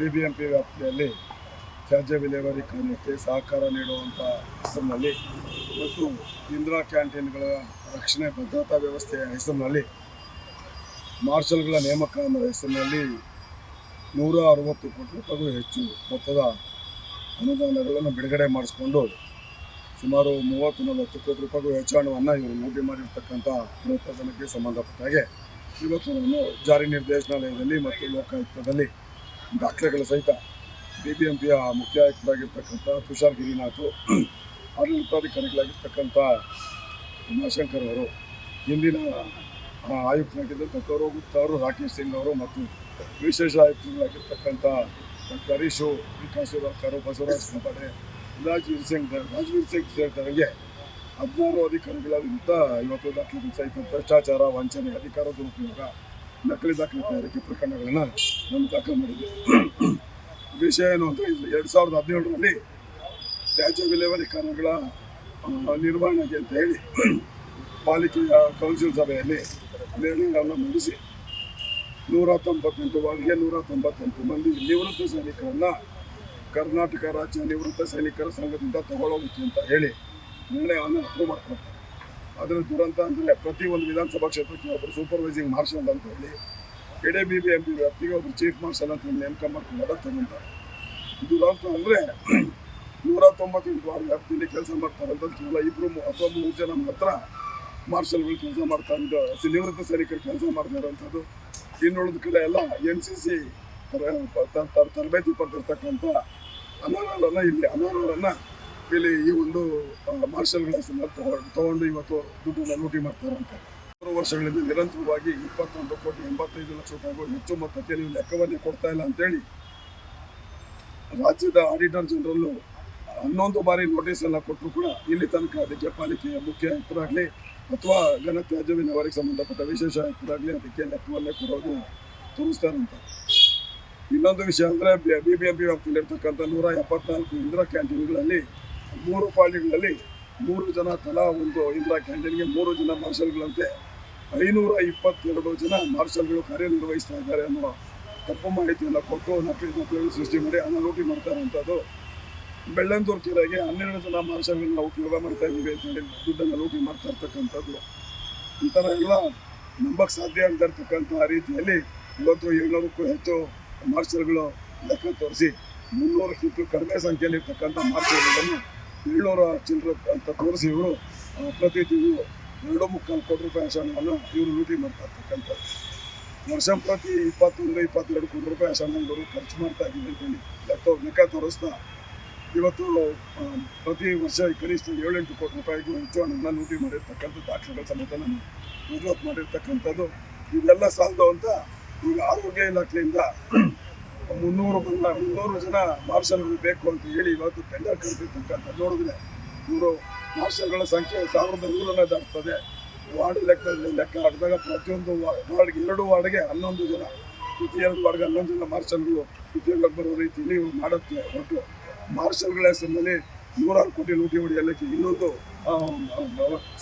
BBMP ವ್ಯಾಪ್ತಿಯಲ್ಲಿ ತ್ಯಾಜ್ಯ ವಿಲೇವಾರಿ ಕಾರ್ಯಕ್ಕೆ ಸಹಕಾರ ನೀಡುವಂಥ ಹೆಸರಿನಲ್ಲಿ ಮತ್ತು ಇಂದಿರಾ ಕ್ಯಾಂಟೀನ್ಗಳ ರಕ್ಷಣೆ ಭದ್ರತಾ ವ್ಯವಸ್ಥೆಯ ಹೆಸರಿನಲ್ಲಿ ಮಾರ್ಷಲ್ಗಳ ನೇಮಕ ಅನ್ನೋ ಹೆಸರಿನಲ್ಲಿ ನೂರ ಅರವತ್ತು ಕೋಟಿ ರೂಪಾಯಿಗೂ ಹೆಚ್ಚು ಮೊತ್ತದ ಅನುದಾನಗಳನ್ನು ಬಿಡುಗಡೆ ಮಾಡಿಸ್ಕೊಂಡು ಸುಮಾರು ಮೂವತ್ತು ನಲವತ್ತು ಕೋಟಿ ರೂಪಾಯಿಗೂ ಹೆಚ್ಚು ಹಣವನ್ನು ಇವರು ಲೂಟಿ ಮಾಡಿರ್ತಕ್ಕಂಥ ಪ್ರಕರಣಕ್ಕೆ ಸಂಬಂಧಪಟ್ಟ ಹಾಗೆ ಇವತ್ತು ನಾನು ಜಾರಿ ನಿರ್ದೇಶನಾಲಯದಲ್ಲಿ ಮತ್ತು ಲೋಕಾಯುಕ್ತದಲ್ಲಿ ದಾಖಲೆಗಳ ಸಹಿತ ಬಿ ಬಿ ಎಂ ಪಿಯ ಮುಖ್ಯ ಆಯುಕ್ತರಾಗಿರ್ತಕ್ಕಂಥ ತುಷಾರ್ ಗಿರಿನಾಥ್ ಆಡಳಿತಾಧಿಕಾರಿಗಳಾಗಿರ್ತಕ್ಕಂಥ ಉಮಾಶಂಕರ್ ಅವರು ಹಿಂದಿನ ಆ, ಆಯುಕ್ತರಾಗಿದ್ದಂಥ ಗೌರವ್ ಗುಪ್ತಾ ಅವರು ರಾಕೇಶ್ ಸಿಂಗ್ ಅವರು ಮತ್ತು ವಿಶೇಷ ಆಯುಕ್ತರಾಗಿರ್ತಕ್ಕಂಥ ಡಾಕ್ಟರ್ ಹರೀಶು ವಿಕಾಸ್ ಅವರು ಬಸವರಾಜ್ ಕಪಾಡೆ ರಾಜವೀರ್ ಸಿಂಗ್ ರಾಜವೀರ್ ಸಿಂಗ್ ಸೇರಿದಂಗೆ ಹದಿನಾರು ಅಧಿಕಾರಿಗಳ ವಿರುದ್ಧ ಇವತ್ತು ದಾಖಲೆ ಸಹಿತ ಭ್ರಷ್ಟಾಚಾರ ವಂಚನೆ ಅಧಿಕಾರ ದುರುಪಯೋಗ ನಕಲಿ ದಾಖಲೆ ತಯಾರಿಕೆ ಪ್ರಕರಣಗಳನ್ನು ನಾನು ದಾಖಲು ಮಾಡಿದ್ದೆ. ವಿಷಯ ಏನು ಅಂದರೆ ಎರಡು ಸಾವಿರದ ಹದಿನೇಳರಲ್ಲಿ ತ್ಯಾಜ್ಯ ವಿಲೇವಾರಿ ಕಾರ್ಯಗಳ ನಿರ್ವಹಣೆಗೆ ಅಂತ ಹೇಳಿ ಪಾಲಿಕೆಯ ಕೌನ್ಸಿಲ್ ಸಭೆಯಲ್ಲಿ ನಿರ್ಣಯವನ್ನು ಮಂಡಿಸಿ ನೂರ ತೊಂಬತ್ತೆಂಟು ವಾರ್ಡ್ಗೆ ನೂರ ತೊಂಬತ್ತೆಂಟು ಮಂದಿ ನಿವೃತ್ತ ಸೈನಿಕರನ್ನು ಕರ್ನಾಟಕ ರಾಜ್ಯ ನಿವೃತ್ತ ಸೈನಿಕರ ಸಂಘದಿಂದ ತಗೊಳ್ಳೋದಕ್ಕೆ ಅಂತ ಹೇಳಿ ನಿರ್ಣಯವನ್ನು ಅಪ್ರೂವ್ ಮಾಡ್ಕೊಳ್ತಾರೆ ಅದರ ದುರಂತ ಅಂದರೆ ಪ್ರತಿ ಒಂದು ವಿಧಾನಸಭಾ ಕ್ಷೇತ್ರಕ್ಕೆ ಒಬ್ಬರು ಸೂಪರ್ವೈಸಿಂಗ್ ಮಾರ್ಷಲ್ ಅಂತ ಹೇಳಿ ಎಡೆ ಬಿ ಬಿ ಎಂ ಪಿ ವ್ಯಾಪ್ತಿಗೆ ಒಬ್ಬರು ಚೀಫ್ ಮಾರ್ಷಲ್ ಅಂತ ಹೇಳಿ ನೇಮಕ ಮಾಡ್ಕೊಂಡು ತಗೊಂತಾರೆ ದುರಂತ ಅಂದರೆ ನೂರ ತೊಂಬತ್ತೆಂಟು ವಾರ ವ್ಯಾಪ್ತಿಯಲ್ಲಿ ಕೆಲಸ ಮಾಡ್ತಾರಂತ ಕೇವಲ ಇಬ್ಬರು ಅಥವಾ ಮೂರು ಜನ ಮಾತ್ರ ಮಾರ್ಷಲ್ಗಳು ಕೆಲಸ ಮಾಡ್ತಾ ಇದ್ದು ನಿವೃತ್ತ ಸೈನಿಕರು ಕೆಲಸ ಮಾಡ್ತಾ ಇರೋಂಥದ್ದು ಇನ್ನುಳಿದ ಕಡೆ ಎಲ್ಲ ಎನ್ ಸಿ ಸಿ ತರಬೇತಿ ಪಡೆದಿರ್ತಕ್ಕಂಥ ಅನಾಥರನ್ನ ಇಲ್ಲಿ ಅನಾಥರನ್ನ ಇಲ್ಲಿ ಈ ಒಂದು ಮಾರ್ಷಲ್ ತಗೊಂಡು ಇವತ್ತು ದುಡ್ಡನ್ನು ಲೂಟಿ ಮಾಡ್ತಾರಂತೆ ಮೂರು ವರ್ಷಗಳಿಂದ ನಿರಂತರವಾಗಿ ಇಪ್ಪತ್ತೊಂದು ಕೋಟಿ, ಎಂಬತ್ತೈದು ಲಕ್ಷ ರೂಪಾಯಿಗೂ ಹೆಚ್ಚು ಮೊತ್ತಕ್ಕೆ ನೀವು ಲೆಕ್ಕವನ್ನೇ ಕೊಡ್ತಾ ಇಲ್ಲ ಅಂತೇಳಿ ರಾಜ್ಯದ ಆಡಿಟರ್ ಜನರಲ್ಲು ಹನ್ನೊಂದು ಬಾರಿ ನೋಟಿಸ್ ಎಲ್ಲ ಕೊಟ್ಟರು ಕೂಡ ಇಲ್ಲಿ ತನಕ ಅದಕ್ಕೆ ಪಾಲಿಕೆಯ ಮುಖ್ಯ ಆಯುಕ್ತರಾಗಲಿ ಅಥವಾ ಘನತ್ಯಾಜ್ಯ ವಿಲೇವಾರಿಗೆ ಸಂಬಂಧಪಟ್ಟ ವಿಶೇಷ ಆಯುಕ್ತರಾಗಲಿ ಅದಕ್ಕೆ ಲೆಕ್ಕವನ್ನೇ ಕೊಡೋದು ತೋರಿಸ್ತಾರಂತೆ ಇನ್ನೊಂದು ವಿಷಯ ಅಂದರೆ ಬಿ ಬಿ ಎಂ ಪಿ ವ್ಯಾಪ್ತಿಯಲ್ಲಿರ್ತಕ್ಕಂಥ ನೂರ ಎಪ್ಪತ್ನಾಲ್ಕು ಇಂದಿರಾ ಕ್ಯಾಂಟೀನ್ಗಳಲ್ಲಿ ಮೂರು ಪಾಳಿಗಳಲ್ಲಿ ಮೂರು ಜನ ತಲಾ ಒಂದು ಇಂದಿರಾ ಕ್ಯಾಂಟೀನ್ಗೆ ಮೂರು ಜನ ಮಾರ್ಷಲ್ಗಳಂತೆ ಐನೂರ ಇಪ್ಪತ್ತೆರಡು ಜನ ಮಾರ್ಷಲ್ಗಳು ಕಾರ್ಯನಿರ್ವಹಿಸ್ತಾ ಇದ್ದಾರೆ ಅನ್ನೋ ತಪ್ಪು ಮಾಹಿತಿಯನ್ನು ಕೊಟ್ಟು ನಕಲಿ ದಾಖಲೆಗಳು ಸೃಷ್ಟಿ ಮಾಡಿ ಲೂಟಿ ಮಾಡ್ತಾ ಇರುವಂಥದ್ದು. ಬೆಳ್ಳಂದೂರು ಕೆರೆಗೆ ಹನ್ನೆರಡು ಜನ ಮಾರ್ಷಲ್ಗಳನ್ನ ಉಪಯೋಗ ಮಾಡ್ತಾ ಇದ್ದೀವಿ ಅಂತ ಹೇಳಿ ದುಡ್ಡನ್ನು ಲೂಟಿ ಮಾಡ್ತಾ ಇರ್ತಕ್ಕಂಥದ್ದು. ಈ ಥರ ಎಲ್ಲ ನಂಬಕ್ಕೆ ಸಾಧ್ಯ ಅಂತ ಇರ್ತಕ್ಕಂಥ ರೀತಿಯಲ್ಲಿ ಇವತ್ತು ಏಳ್ನೂರಕ್ಕೂ ಹೆಚ್ಚು ಮಾರ್ಷಲ್ಗಳು ಲೆಕ್ಕ ತೋರಿಸಿ ಮುನ್ನೂರಕ್ಕಿಂತ ಕಡಿಮೆ ಸಂಖ್ಯೆಯಲ್ಲಿ ಇರ್ತಕ್ಕಂಥ ಮಾರ್ಷಲ್ಗಳನ್ನು ಏಳ್ನೂರ ಚಿಲ್ಲರೆ ಅಂತ ತೋರಿಸಿ ಇವರು. ಪ್ರತಿ ತಿಂಗಳು ಎರಡು ಮುಕ್ಕಾಲು ಕೋಟಿ ರೂಪಾಯಿ ಹಣವನ್ನು ಇವರು ಲೂಟಿ ಮಾಡ್ತಾ ಇರ್ತಕ್ಕಂಥದ್ದು ವರ್ಷ ಪ್ರತಿ ಇಪ್ಪತ್ತೊಂದು, ಇಪ್ಪತ್ತೆರಡು ಕೋಟಿ ರೂಪಾಯಿ ಇವರು ಖರ್ಚು ಮಾಡ್ತಾ ಇದ್ದೀವಿ ಅಂತೇಳಿ. ಲೆಕ್ಕ ಲೆಕ್ಕ ತೋರಿಸ್ತಾ ಇವತ್ತು ಪ್ರತಿ ವರ್ಷ ಕನಿಷ್ಠ ಏಳೆಂಟು ಕೋಟಿ ರೂಪಾಯಿಗೂ ಹೆಚ್ಚು ಹಣವನ್ನು ಲೂಟಿ ಮಾಡಿರ್ತಕ್ಕಂಥ ದಾಖಲೆಗಳ ಸಮೇತ ನಾನು ರುಜುವಾತು ಮಾಡಿರ್ತಕ್ಕಂಥದ್ದು. ಇದೆಲ್ಲ ಸಾಲದು ಅಂತ ಈಗ ಆರೋಗ್ಯ ಇಲಾಖೆಯಿಂದ ಮುನ್ನೂರು ಮುನ್ನೂರು ಜನ ಮಾರ್ಷಲ್ಗಳು ಬೇಕು ಅಂತ ಹೇಳಿ ಇವತ್ತು ಟೆಂಡರ್ ಕರೆದಿರ್ತಕ್ಕಂಥ ನೋಡಿದ್ರೆ ಇವರು ಮಾರ್ಷಲ್ಗಳ ಸಂಖ್ಯೆ ಸಾವಿರದ ನೂರನ್ನ ದಾಟ್ತದೆ. ವಾರ್ಡ್ ಲೆಕ್ಕದಲ್ಲಿ ಲೆಕ್ಕ ಹಾಕಿದಾಗ ಪ್ರತಿಯೊಂದು ವಾರ್ಡ್ ವಾರ್ಡ್ಗೆ ಎರಡು ವಾರ್ಡ್ಗೆ ಹನ್ನೊಂದು ಜನ ಎರಡು ವಾರ್ಡ್ಗೆ ಹನ್ನೊಂದು ಜನ ಮಾರ್ಷಲ್ಗಳು ಉದ್ಯೋಗಕ್ಕೆ ಬರೋ ರೀತಿಯಲ್ಲಿ ಇವರು ಮಾಡುತ್ತೆ. ಒಟ್ಟು ಮಾರ್ಷಲ್ಗಳ ಹೆಸರಿನಲ್ಲಿ ನೂರಾರು ಕೋಟಿ ಲೂಟಿ ಹೊಡೆಯಲಿಕ್ಕೆ ಇನ್ನೊಂದು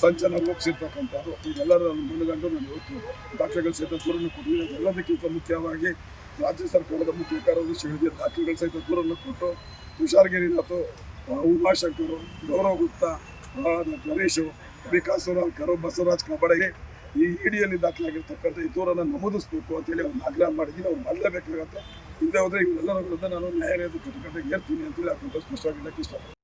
ಸಂಚಲನ ರೂಪಿಸಿರ್ತಕ್ಕಂಥದ್ದು ಇದೆಲ್ಲರ ಮನಗಂಡು ನಾನು ಇವತ್ತು ದಾಖಲೆಗಳ ಸಹಿತ ದೂರನ್ನು ಕೊಟ್ಟಿದ್ದೀನಿ. ಎಲ್ಲದಕ್ಕಿಂತ ಮುಖ್ಯವಾಗಿ ರಾಜ್ಯ ಸರ್ಕಾರದ ಮುಖ್ಯ ಕಾರ್ಯದರ್ಶಿಗಳಿಗೆ ದಾಖಲೆಗಳು ಸಹಿತ ದೂರನ್ನು ಕೊಟ್ಟು ತುಷಾರ್ ಗಿರಿನಾಥ್ ಉಮಾಶಂಕರ್, ಗೌರವ್ ಗುಪ್ತಾ ಗಣೇಶು ನರೇಶು ವಿಕಾಸ್ ಸುರಾಳ್ಕರು ಬಸವರಾಜ್ ಕಬಡಗೆ ಈ ಇಡಿಯಲ್ಲಿ ದಾಖಲಾಗಿರ್ತಕ್ಕಂಥ ಈ ದೂರನ್ನು ನಮೂದಿಸಬೇಕು ಅಂತೇಳಿ ಅವ್ರನ್ನ ಆಗ್ರಹ ಮಾಡಿದ್ದೀನಿ. ಅವ್ರು ಮಾಡಲೇಬೇಕಾಗತ್ತೆ. ಹಿಂದೆ ಹೋದರೆ ಇವರೆಲ್ಲರ ವಿರುದ್ಧ ನಾನು ನ್ಯಾಯಾಲಯದ ಕಟ್ಟಕಟ್ಟೆಗೆ ಏರ್ತೀನಿ ಅಂತೇಳಿ ಅದನ್ನು ಸ್ಪಷ್ಟವಾಗಿ ಹೇಳಕ್ಕೆ ಇಷ್ಟಪಡ್ತೀನಿ